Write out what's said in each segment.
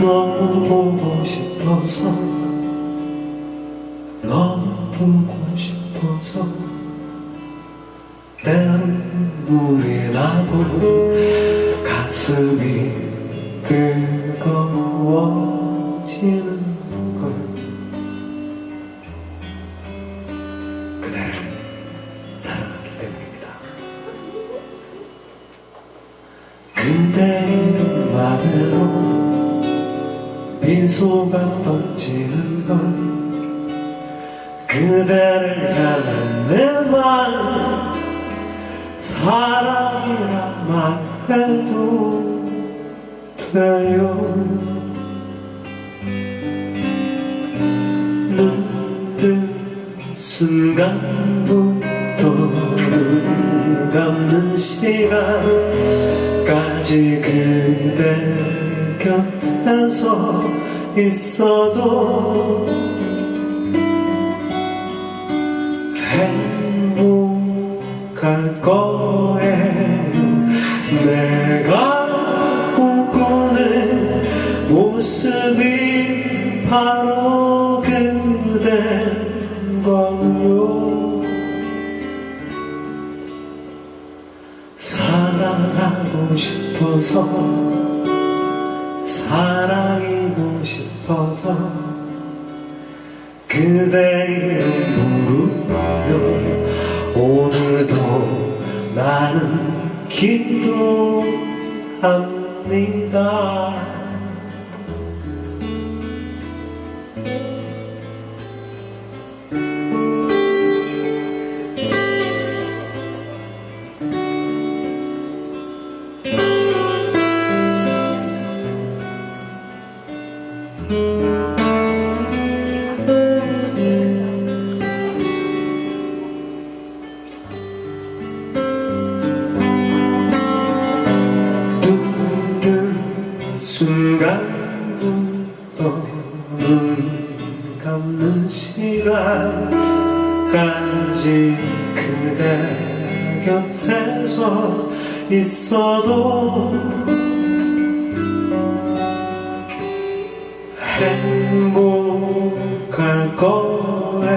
너무 보고 싶어서 보고 싶어서 때론 눈물이 나고 가슴이 뜨거워지는 걸 그대를 사랑하기 때문입니다. 그대 이름만으로 미소가 번지는 건 그대를 향한 내 마음 사랑이란 말해도 돼요 눈뜬 순간부터 눈 감는 시간까지 그대 곁에서 있어도 바로 그댄 걸요. 사랑하고 싶어서 사랑이고 싶어서 그대 이름 부르며 오늘도 나는 기도합니다 순간부터 눈 감는 시간까지 그대 곁에서 있어도 행복할 거예요.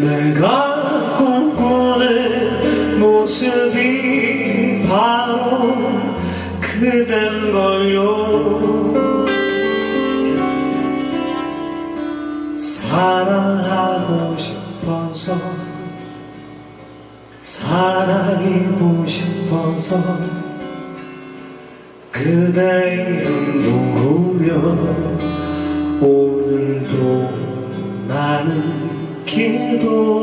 내가 꿈꾸는 모습이 바로 그댄 걸요. 사랑하고 싶어서 사랑이고 싶어서 그대 이름 부르며 오늘도 나는 기도합니다